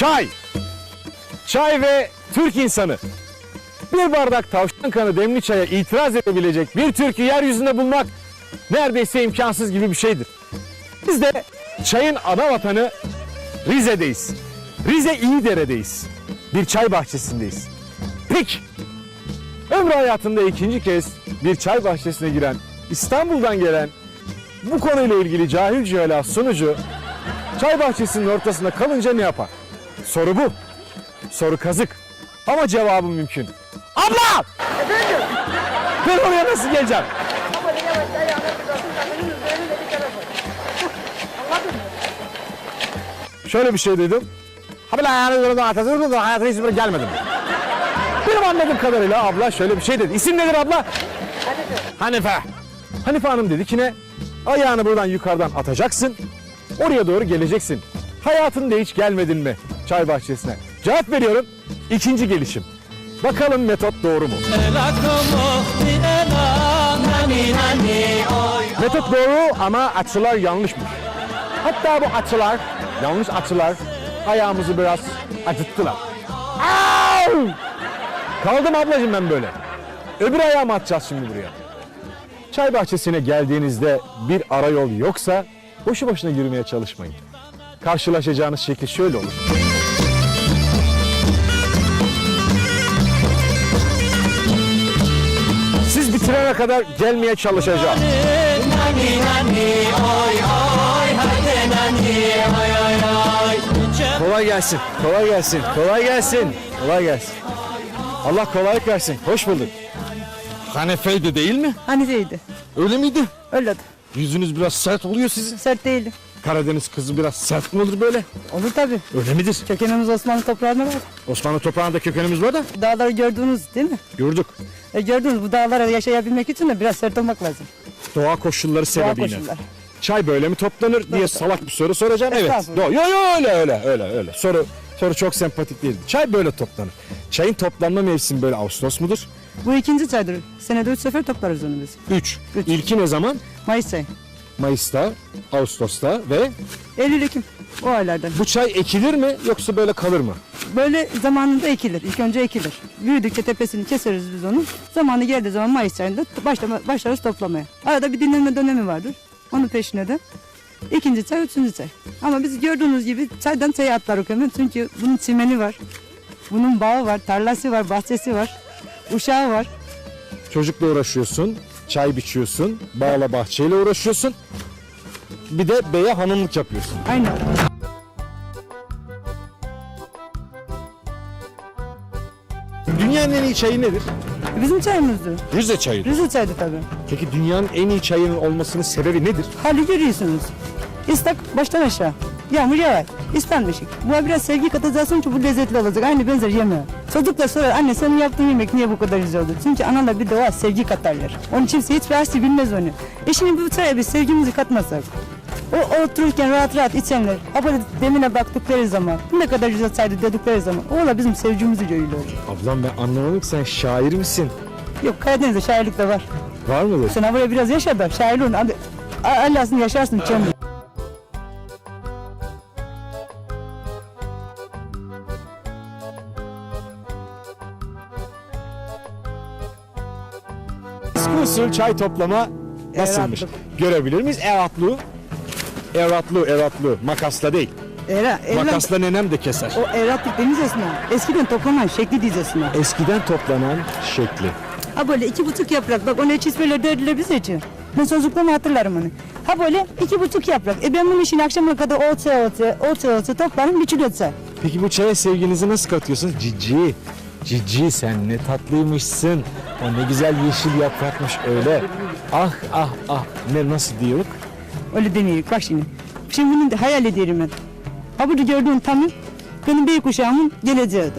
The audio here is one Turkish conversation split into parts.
Çay. Çay ve Türk insanı. Bir bardak tavşan kanı demli çaya itiraz edebilecek bir Türk'ü yeryüzünde bulmak neredeyse imkansız gibi bir şeydir. Biz de çayın ana vatanı Rize'deyiz. Rize İyidere'deyiz. Bir çay bahçesindeyiz. Peki, ömrü hayatında ikinci kez bir çay bahçesine giren, İstanbul'dan gelen bu konuyla ilgili cahil cüela sunucu çay bahçesinin ortasında kalınca ne yapar? Soru bu. Soru kazık. Ama cevabı mümkün. Abla! Efendim? Ben oraya nasıl geleceğim? Şöyle bir şey duydum. Habla durdu atasını durdu hayatına hiç böyle gelmedim. Benim anladığım kadarıyla abla şöyle bir şey dedi. İsim nedir abla? Hadi de. Hanife. Hanife Hanım dedi ki ne? Ayağını buradan yukarıdan atacaksın. Oraya doğru geleceksin. Hayatında hiç gelmedin mi çay bahçesine? Cevap veriyorum. İkinci gelişim. Bakalım metot doğru mu? Metot doğru ama açılar yanlışmış. Hatta bu açılar, yanlış açılar ayağımızı biraz acıttılar. Au! Kaldım ablacığım ben böyle. Öbür ayağımı atacağız şimdi buraya. Çay bahçesine geldiğinizde bir arayol yoksa boşu boşuna yürümeye çalışmayın. Karşılaşacağınız şekil şöyle olur. Bitirene kadar gelmeye çalışacağım. Kolay gelsin, kolay gelsin, kolay gelsin, kolay gelsin. Allah kolaylık versin. Hoş bulduk. Hanefeydi değil mi? Hanife'ydi. Öyle miydi? Öyle. Yüzünüz biraz sert oluyor sizin. Sert değildi. Karadeniz kızı biraz sert mi olur böyle? Olur tabii. Öyle midir? Kökenimiz Osmanlı toprağında var. Osmanlı toprağında kökenimiz var da Dağları gördünüz değil mi? gördük. E gördünüz bu dağlara yaşayabilmek için de biraz sert olmak lazım. Doğa koşulları Doğa sebebiyle. koşullar. Çay böyle mi toplanır diye salak bir soru soracağım. Evet. Estağfurullah. Yo yo öyle öyle öyle öyle. Soru soru çok sempatik değil. Çay böyle toplanır. Çayın toplanma mevsimi böyle Ağustos mudur? Bu ikinci çaydır. Senede üç sefer toplarız onu biz. 3. Üç. İlki ne zaman? Mayıs ayı. Mayıs'ta, Ağustos'ta ve Eylül, Ekim. O aylardan. bu çay ekilir mi yoksa böyle kalır mı? Böyle zamanında ekilir. İlk önce ekilir. Büyüdükçe tepesini keseriz biz onu. Zamanı geldiği zaman Mayıs ayında başlama, başlarız toplamaya. Arada bir dinlenme dönemi vardır. Onun peşine de ikinci çay, üçüncü çay. Ama biz gördüğünüz gibi çaydan çaya atlar hemen. Çünkü bunun çimeni var. Bunun bağı var, tarlası var, bahçesi var. Uşağı var. Çocukla uğraşıyorsun, çay biçiyorsun, bağla bahçeyle uğraşıyorsun. Bir de beye hanımlık yapıyorsun. Aynen. Dünyanın en iyi çayı nedir? Bizim çayımızdı. Rize çayı. Rize çaydı tabii. Peki dünyanın en iyi çayının olmasının sebebi nedir? Hali görüyorsunuz. İstak baştan aşağı. Yağmur yağar. İstenmişik. Buna biraz sevgi katacaksın ki bu lezzetli olacak. Aynı benzer yemeğe. Çocuklar sorar anne senin yaptığın yemek niye bu kadar güzel oldu? Çünkü analar bir doğa sevgi katarlar. Onun için hiçbir aşçı bilmez onu. E şimdi bu çaya biz sevgimizi katmasak. O otururken rahat rahat içenler, böyle demine baktıkları zaman, ne kadar güzel çaydı dedikleri zaman, ola bizim sevgimizi görüyorlar. Ablam ben anlamadım ki sen şair misin? Yok Karadeniz'de şairlik de var. Var mıdır? Sen böyle biraz yaşa da şairliğin, hadi Allah'ını yaşarsın kendin. Eski usul çay toplama nasılmış? Eratlık. Görebilir miyiz? Eratlu. Eratlu, eratlu. Makasla değil. Era, evlat, Makasla nenem de keser. O evlatlık denizesine eskiden toplanan şekli diyecesine. Eskiden toplanan şekli. Ha böyle iki buçuk yaprak bak onu çizmeler derdiler bize için. Ben çocukluğumu hatırlarım onu. Ha böyle iki buçuk yaprak. E ben bunun için akşama kadar olsa olsa olsa olsa toplarım biçilirse. Peki bu çaya sevginizi nasıl katıyorsunuz? Cici. Cici sen ne tatlıymışsın. O ne güzel yeşil yaprakmış öyle. Ah ah ah. Ne nasıl diyor? Öyle deniyor bak şimdi. Şimdi bunu da hayal ediyorum ben. Ha burada gördüğün tamı benim büyük kuşağımın geleceğiydi.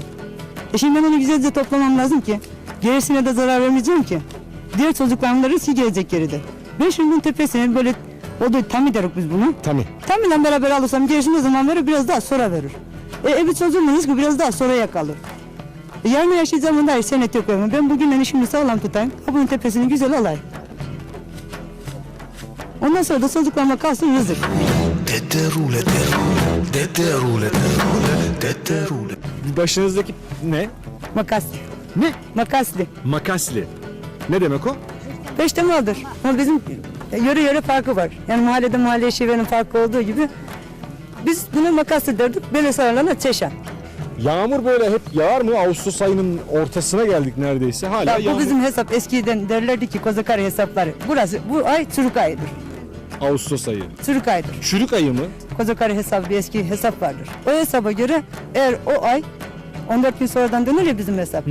E şimdi ben onu güzelce toplamam lazım ki. Gerisine de zarar vermeyeceğim ki. Diğer çocuklarım da riski gelecek geride. Ben şimdi bunun tepesine böyle o da tam deriz biz bunu. Tamam. Tam ile beraber alırsam gerisini zaman verir biraz daha sonra verir. E, evi çocuğumun riski biraz daha sonraya kalır. E, yarın yaşayacağım dair senet yok ama ben bugünden işimi sağlam tutayım. Ha bunun tepesini güzel alayım. Ondan sonra da çocuklarıma kalsın rızık. Deterule, derule, deterule, derule, deterule. Başınızdaki ne? Makaslı. Ne? Makaslı. Makasli. Ne demek o? Peştemaldır. Ama bizim yöre yöre farkı var. Yani mahallede mahalleye şivenin farkı olduğu gibi biz buna makaslı derdik. Böyle sarılana çeşen. Yağmur böyle hep yağar mı? Ağustos ayının ortasına geldik neredeyse. Hala Ya bu yağmur. bizim hesap eskiden derlerdi ki kozakar hesapları. Burası bu ay çürük ayıdır. Ağustos ayı. Çürük ayıdır. Çürük ayı mı? Kozakar hesabı bir eski hesap vardır. O hesaba göre eğer o ay 14 gün sonradan dönür ya bizim hesap.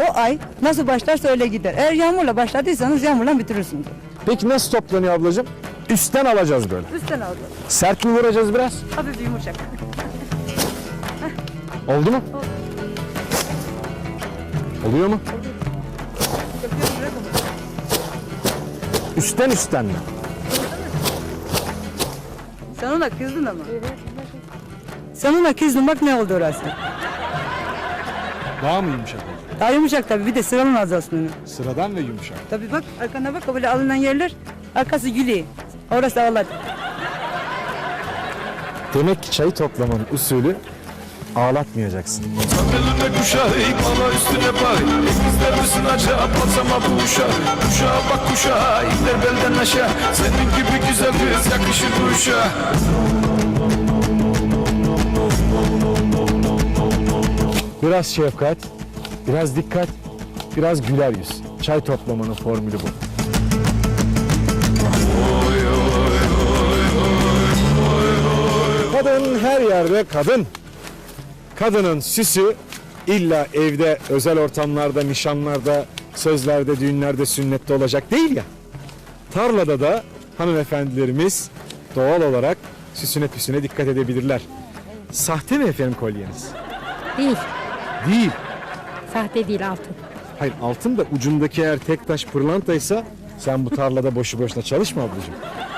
O ay nasıl başlarsa öyle gider. Eğer yağmurla başladıysanız yağmurla bitirirsiniz. Peki nasıl toplanıyor ablacığım? Üstten alacağız böyle. Üstten alacağız. Sert mi vuracağız biraz? Hafif yumuşak. Oldu mu? Oluyor mu? Üstten üstten mi? Sen ona kızdın ama. Sen ona kızdın bak ne oldu orası. Daha mı yumuşak olacak? Daha yumuşak tabii bir de sıranın onu. Sıradan ve yumuşak. Tabii bak arkana bak böyle alınan yerler arkası gülüyor. Orası ağladı. Demek ki çayı toplamanın usulü ağlatmayacaksın. Eline kuşağı, bana üstüne bay İster misin acaba patsama bu uşağı Kuşağa bak kuşağa, iner belden aşağı Senin gibi güzel kız yakışır bu uşağa Biraz şefkat, biraz dikkat, biraz güler yüz. Çay toplamanın formülü bu. Kadın her yerde kadın. Kadının süsü illa evde, özel ortamlarda, nişanlarda, sözlerde, düğünlerde, sünnette olacak değil ya. Tarlada da hanımefendilerimiz doğal olarak süsüne püsüne dikkat edebilirler. Sahte mi efendim kolyeniz? Değil. Değil. Sahte değil altın. Hayır altın da ucundaki eğer tek taş pırlantaysa sen bu tarlada boşu boşuna çalışma ablacığım.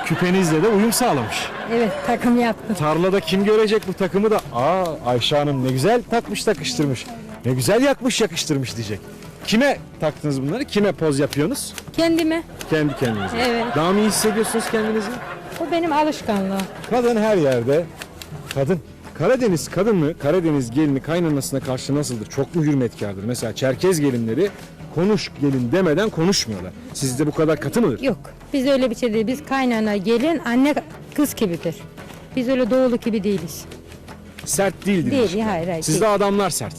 Küpenizle de uyum sağlamış. Evet takım yaptım. Tarlada kim görecek bu takımı da aa Ayşe Hanım ne güzel takmış takıştırmış. Ne güzel yakmış yakıştırmış diyecek. Kime taktınız bunları? Kime poz yapıyorsunuz? Kendime. Kendi kendinize. Evet. Daha mı iyi hissediyorsunuz kendinizi? O benim alışkanlığım. Kadın her yerde. Kadın. Karadeniz kadını, Karadeniz gelini kaynanasına karşı nasıldır? Çok mu hürmetkardır? Mesela Çerkez gelinleri konuş gelin demeden konuşmuyorlar. Sizde bu kadar katı mıdır? Yok. Biz öyle bir şey değil. Biz kaynana, gelin, anne, kız gibidir. Biz öyle doğulu gibi değiliz. Sert değildir. Değil, hayır, hayır, Sizde değil. adamlar sert.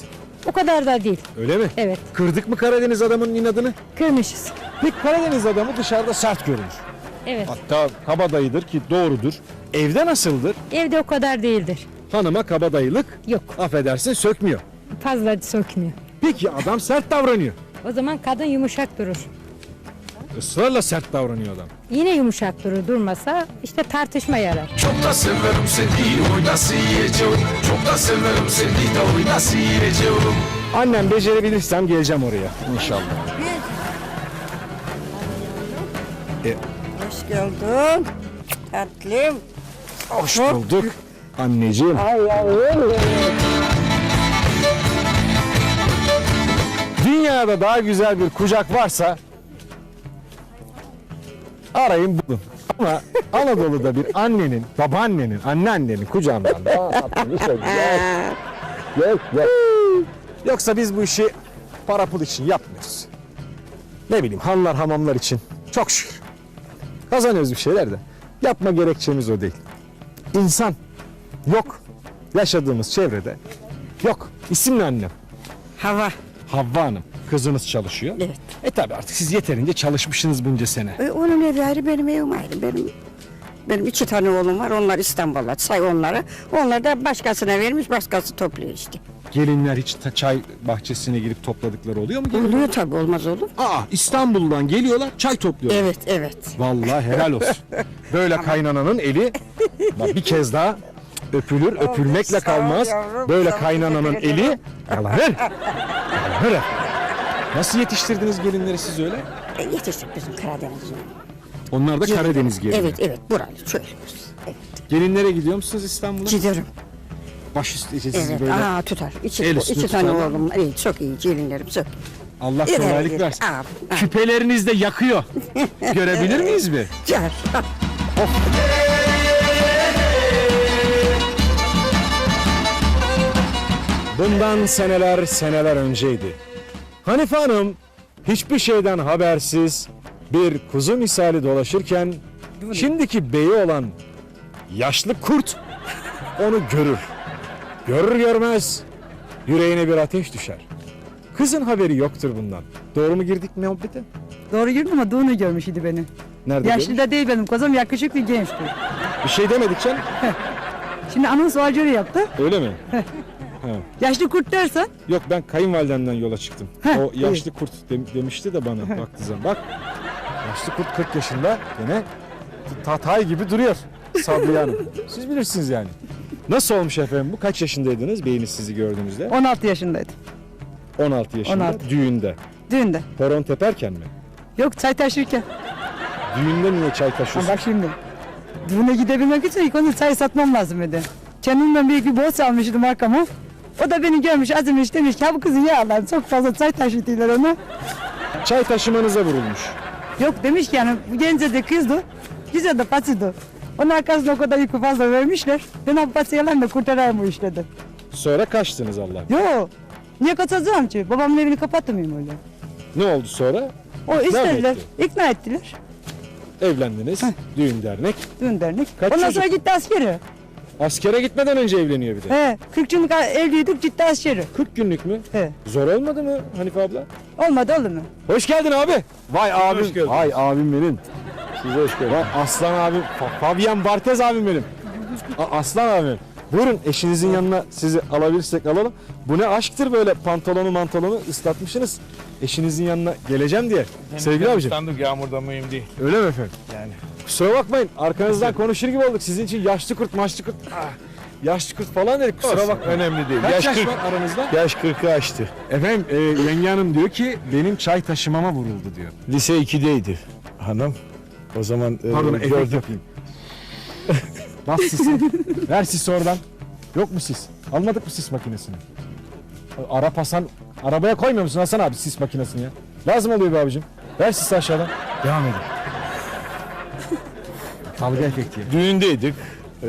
O kadar da değil. Öyle mi? Evet. Kırdık mı Karadeniz adamının inadını? Kırmışız. Bir Karadeniz adamı dışarıda sert görünür. Evet. Hatta kabadayıdır ki doğrudur. Evde nasıldır? Evde o kadar değildir. Hanıma kabadayılık Yok. affedersin sökmüyor. Fazla sökmüyor. Peki adam sert davranıyor. O zaman kadın yumuşak durur. Israrla sert davranıyor adam. Yine yumuşak durur. Durmasa işte tartışma yarar. Çok da severim seni, oy nasıl yiyeceğim Çok da severim seni de oy nasıl yiyeceğim Annem becerebilirsem geleceğim oraya inşallah. Hoş geldin. Tatlım. Hoş bulduk anneciğim. Dünyada daha güzel bir kucak varsa arayın bulun. Ama Anadolu'da bir annenin, babaannenin, anneannenin kucağından daha tatlı bir şey yok. Yok, yok. Yoksa biz bu işi para pul için yapmıyoruz. Ne bileyim hanlar hamamlar için çok şükür. Kazanıyoruz bir şeyler de. Yapma gerekçemiz o değil. İnsan yok. Yaşadığımız çevrede yok. İsim ne annem? Hava. Havva Hanım. Kızınız çalışıyor. Evet. E tabi artık siz yeterince çalışmışsınız bunca sene. E, Onun evi ayrı, benim evim ayrı. Benim benim iki tane oğlum var. Onlar İstanbul'da. Say onları. Onlar da başkasına vermiş, başkası topluyor işte. Gelinler hiç ta- çay bahçesine girip topladıkları oluyor mu? Gelin? Oluyor tabii, olmaz olur. Aa İstanbul'dan geliyorlar çay topluyorlar. Evet, evet. Vallahi helal olsun. Böyle kaynananın eli bak bir kez daha öpülür, öpülmekle sağ ol kalmaz. yavrum, Böyle sağ ol, kaynananın teşekkür eli yalanır. Yalanır. Nasıl yetiştirdiniz gelinleri siz öyle? E, yetiştik bizim Karadeniz'e. Onlar da Yetiştik. Karadeniz gelini. Evet evet buralı köylümüz. Evet. Gelinlere gidiyor musunuz İstanbul'a? Giderim. Baş üstü sizi Evet böyle. aa tutar. İki, El üstü iki tane oğlum. İyi, çok iyi gelinlerim çok. Allah Evet, kolaylık evet. versin. Aa. Küpeleriniz de yakıyor. Görebilir miyiz bir? Gel. Bundan seneler seneler önceydi. Hanife Hanım hiçbir şeyden habersiz bir kuzu misali dolaşırken şimdiki beyi olan yaşlı kurt onu görür. Görür görmez yüreğine bir ateş düşer. Kızın haberi yoktur bundan. Doğru mu girdik muhabbete? Doğru girdim ama doğunu görmüş idi beni. Nerede Yaşlı görmüş? da değil benim kızım yakışıklı gençti. Bir şey demedik canım. Şimdi anons valcörü yaptı. Öyle mi? Yaşlı kurt dersen Yok ben kayınvalidemden yola çıktım. Heh, o yaşlı kurt dem- demişti de bana baktığı zaman. Bak yaşlı kurt 40 yaşında gene tatay gibi duruyor Sabriye Hanım. Siz bilirsiniz yani. Nasıl olmuş efendim bu? Kaç yaşındaydınız beyiniz sizi gördüğünüzde? 16 yaşındaydı. 16 yaşında. 16. Düğünde. Düğünde. Horon teperken mi? Yok çay taşırken. Düğünde niye çay Ha, taşıyorsun? bak şimdi. Düğüne gidebilmek için ilk onu çay satmam lazım dedi. Kendimden büyük bir boz almıştım arkama. O da beni görmüş azımış demiş ki "Ha bu kızı ya Allah'ım çok fazla çay taşıtıyorlar ona. Çay taşımanıza vurulmuş. Yok demiş ki yani bu gence de kızdı. Güzel de patıydı. Onun arkasına o kadar yükü fazla vermişler. Ben o patiyalarını da kurtarayım bu iş dedi. Sonra kaçtınız Allah. Yok. Niye kaçacağım ki? Babamın evini kapatmayayım öyle. Ne oldu sonra? O istediler, etti? ikna ettiler. Evlendiniz. Düğün dernek. Düğün dernek. Kaç Ondan çocuk? sonra gitti askere. Askere gitmeden önce evleniyor bir de. He, 40 yıllık evliydik gitti askere. 40 günlük mü? He. Zor olmadı mı Hanife abla? Olmadı olur mu? Hoş geldin abi. Vay abim. hoş geldin. Vay abim benim. Siz hoş geldiniz. Vay aslan abim. Fa- Fabian Bartez abim benim. A- aslan abim. Buyurun eşinizin yanına sizi alabilirsek alalım. Bu ne aşktır böyle pantolonu mantolonu ıslatmışsınız. Eşinizin yanına geleceğim diye. Sevgili abicim. Standık yağmurda mühim değil. Öyle mi efendim? Yani. Kusura bakmayın arkanızdan konuşur gibi olduk. Sizin için yaşlı kurt maçlı kurt. Ah, yaşlı kurt falan dedik kusura bakmayın. önemli değil. Kaç yaş, Yaş 40. var aranızda? Yaş 40'ı aştı. Efendim e, yenge hanım diyor ki benim çay taşımama vuruldu diyor. Lise 2'deydi hanım. O zaman e, Pardon efekt gördüm. yapayım. Bas sisi. Ver sisi oradan. Yok mu sis? Almadık mı sis makinesini? Arap Hasan, arabaya koymuyor musun Hasan abi sis makinesini ya? Lazım oluyor be abicim. Ver sisi aşağıdan. Devam edin. Dalga efekti ya. Düğündeydik. E,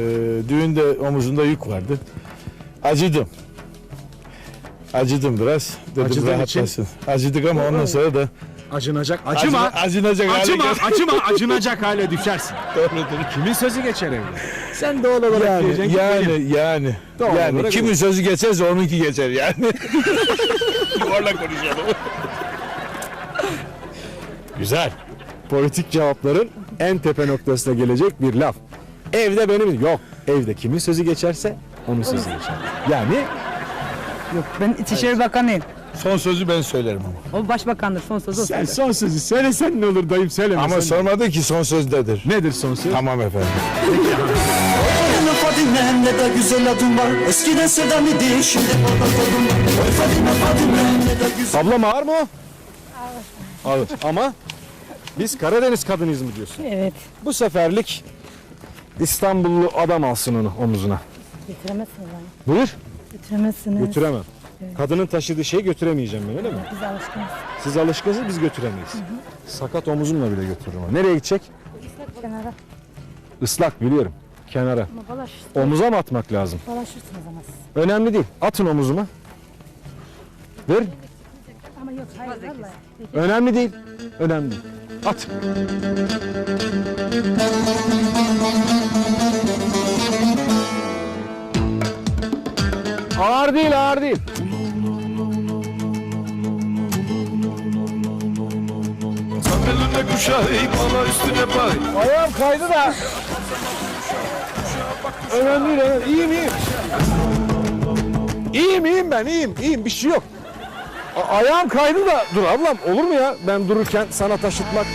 düğünde omuzunda yük vardı. Acıdım. Acıdım biraz. Dedim Acıdığın rahatlasın. Acıdık ama ondan sonra da Acınacak. acıma, acınacak hale acıma, gel- acıma, acınacak hale düşersin. Doğrudur. Kimin sözü geçer evde? Sen doğal olarak diyeceksin Yani, ki yani, benim. yani. Doğal yani olarak kimin sözü geçerse onunki geçer yani. Yuvarlak konuşalım. Güzel. Politik cevapların en tepe noktasına gelecek bir laf. Evde benim yok. Evde kimin sözü geçerse onun sözü geçer. Yani Yok ben İçişleri Bakanıyım. Son sözü ben söylerim ama. O başbakandır son sözü o sen söyler. son sözü söylesen ne olur dayım söyleme. Ama sormadı ki son sözdedir. Nedir son söz? Tamam efendim. Fadime Fadime ne de güzel adın var Eskiden Sedam idi şimdi oldum Oy Fadime Fadime ne de güzel Ablam ağır mı? Ağır. Ağır. Ama biz Karadeniz kadınıyız mı diyorsun? Evet. Bu seferlik İstanbullu adam alsın onu omuzuna. Götüremezsiniz ama. Buyur. Götüremezsiniz. Götüremem. Kadının taşıdığı şeyi götüremeyeceğim ben öyle mi? Biz alışkınız. Siz alışkınsınız biz götüremeyiz. Sakat omuzumla bile götürürüm. onu. Nereye gidecek? Kenara. Islak biliyorum. Kenara. Omuza mı atmak lazım? balaşırsınız ama siz. Önemli değil. Atın omuzuma. Ver. Ama yok hayır vallahi. Önemli değil. Önemli değil. At. Ağır değil, ağır değil. Tam elinde kuşağı bana üstüne bay Ayağım kaydı da. Önemli değil, önemli. İyiyim, iyiyim. İyiyim, iyiyim ben, iyiyim, iyiyim. Bir şey yok. A- ayağım kaydı da. Dur ablam, olur mu ya? Ben dururken sana taşıtmak.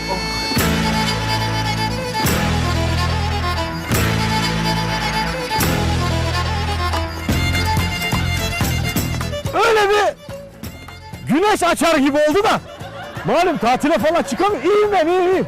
Öyle bir güneş açar gibi oldu da. Malum tatile falan çıkamıyorum. İyiyim ben, iyiyim, iyiyim.